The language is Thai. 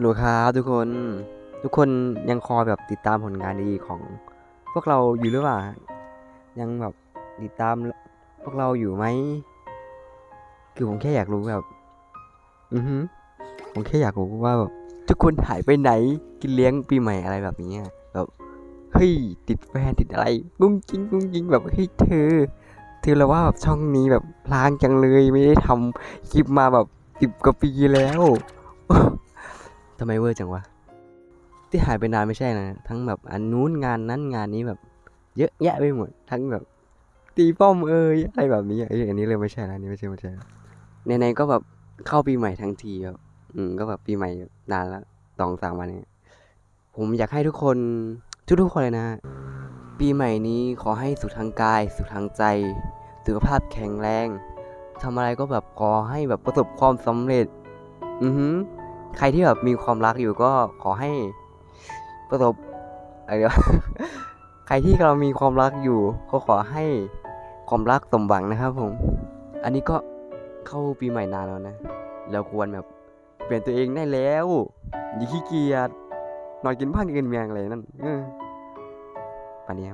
ฮัลโหลครับทุกคน ทุกคนยังคอยแบบติดตามผลงานดีของพวกเราอยู่หรือเปล่า ยังแบบติดตามพวกเราอยู่ไหม คือผมแค่อยากรู้แบบ อือฮึผมแค่อยากรู้ว่าแบบทุกคนหายไปไหน กินเลี้ยงปีใหม่อะไรแบบนี้แบบเฮ้ยติดแฟนติดอะไรกุ้งกิ้งกุ้งกิ้งแบบเฮ้ยเธอเธอเราว่าแบบช่องนี้แบบพลางจังเลยไม่ได้ทำคลิปมาแบบสิบกว่าปีแล้ว ทำไมเวอร์จังวะ ที่หายไปนานไม่ใช่นะ ทั้งแบบอันนู้นงานนั้นงานนี้แบบ เยอะแยะไปหมด ทั้งแบบตีป้อมเอ้ยอะไรแบบนี้เอ้ยอันนี้เลยไม่ใช่นะอันนี้ไม่ใช่ไม่ใช่ในๆก็แบบเข้าปีใหม่ทั้งทีแบบอืมก็แบบปีใหม่นานแล้วสองสามวันเนี้ผมอยากให้ทุกคนทุกๆคนเลยนะ ปีใหม่นี้ขอให้สุขทางกาย สุขทางใจ สุขภาพแข็งแรงทำอะไรก็แบบขอให้แบบประสบความสำเร็จ อือหือ ใครที่แบบมีความรักอยู่ก็ขอให้ประสบอะไรเดี๋ยวใครที่กำลังมีความรักอยู่ ก็ขอให้ความรักสมหวังนะครับผม อันนี้ก็เข้าปีใหม่นานแล้วนะเราควรแบบเปลี่ยนตัวเองได้แล้วอย่าขี้เกียจนอนกินบ้านกินเมียงอะไรนั่นเออปานนี้